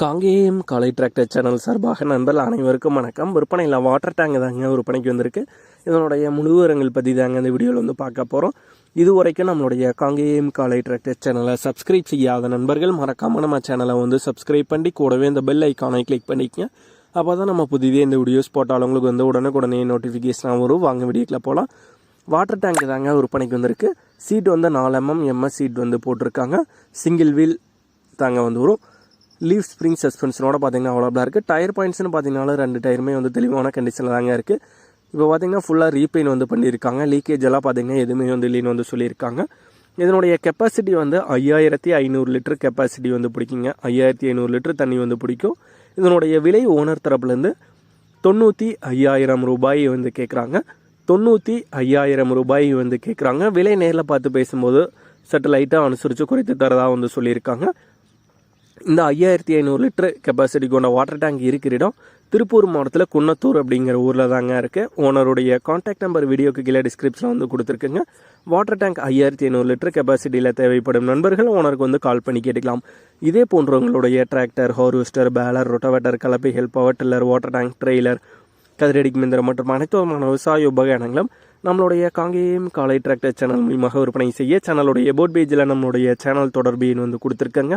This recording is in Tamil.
காங்கேயம் காலை டிராக்டர் சேனல் சார்பாக நண்பர்கள் அனைவருக்கும் வணக்கம். விற்பனையில் வாட்டர் டேங்க் தாங்க விற்பனைக்கு வந்திருக்கு. இதனுடைய முழுவரங்கள் பற்றி தாங்க இந்த வீடியோவில் வந்து பார்க்க போகிறோம் இது வரைக்கும் நம்மளுடைய காங்கேயம் காலை டிராக்டர் சேனலை சப்ஸ்கிரைப் செய்யாத நண்பர்கள் மறக்காமல் நம்ம சேனலை வந்து சப்ஸ்கிரைப் பண்ணி கூடவே இந்த பெல் ஐக்கானை கிளிக் பண்ணிக்கங்க. அப்போ தான் நம்ம புதிதே இந்த வீடியோஸ் போட்டாலும் உங்களுக்கு வந்து உடனுக்குடனே நோட்டிஃபிகேஷனாக வரும். வாங்க வீடியோக்கில் போகலாம் வாட்டர் டேங்க் தாங்க விற்பனைக்கு வந்திருக்கு. சீட் வந்து நாலு எம்எம் எம்எஸ் சீட் வந்து போட்டிருக்காங்க. சிங்கிள் வீல் தாங்க வந்து வரும். லீவ் ஸ்ப்ரிங் சஸ்பென்ஷனோட பார்த்தீங்கன்னா அவ்வளோ இருக்குது டயர் பாயிண்ட்ஸ்னு பார்த்தீங்கன்னா ரெண்டு டயருமே வந்து தெளிவான கண்டிஷனில் தாங்க இருக்குது இப்போ பார்த்தீங்கன்னா ஃபுல்லாக ரீபெயின் வந்து பண்ணியிருக்காங்க. லீக்கேஜ் எல்லாம் பார்த்தீங்கன்னா எதுவுமே வந்து இல்லைன்னு வந்து சொல்லியிருக்காங்க. இதனுடைய கெப்பாசிட்டி வந்து ஐயாயிரத்தி ஐநூறு லிட்டர் கெப்பாசிட்டி வந்து பிடிக்குங்க. ஐயாயிரத்தி ஐநூறு லிட்டர் தண்ணி வந்து பிடிக்கும். இதனுடைய விலை ஓனர் தரப்புலேருந்து தொண்ணூற்றி ஐயாயிரம் ரூபாய் வந்து கேட்குறாங்க தொண்ணூற்றி ஐயாயிரம் ரூபாய் வந்து கேட்குறாங்க விலை நேரில் பார்த்து பேசும்போது சற்று லைட்டாக அனுசரித்து குறைத்து தரதாக வந்து சொல்லியிருக்காங்க. இந்த ஐயாயிரத்தி ஐநூறு லிட்டர் கெப்பாசிட்டி கொண்ட வாட்டர் டேங்க் இருக்கிற இடம் திருப்பூர் மாவட்டத்தில் குன்னத்தூர் அப்படிங்கிற ஊரில் தாங்க இருக்குது ஓனருடைய காண்டாக்ட் நம்பர் வீடியோக்கு கீழே டிஸ்கிரிப்ஷனில் வந்து கொடுத்துருக்குங்க. வாட்டர் டேங்க் ஐயாயிரத்தி ஐநூறு லிட்டர் கெப்பாசிட்டியில் தேவைப்படும் நண்பர்கள் ஓனருக்கு வந்து கால் பண்ணி கேட்டுக்கலாம். இதே போன்றவங்களுடைய tractor harvester baler rotavator கலப்பைகள் power tiller water tank trailer கதிரடி மிந்திரம் மற்றும் அனைத்து விதமான விவசாய உபகரணங்களும் நம்மளுடைய காங்கேயம் காலை டிராக்டர் சேனல் மூலியமாக விற்பனை செய்ய சேனலுடைய போட் பேஜில் நம்மளுடைய சேனல் தொடர்பு வந்து கொடுத்துருக்கங்க.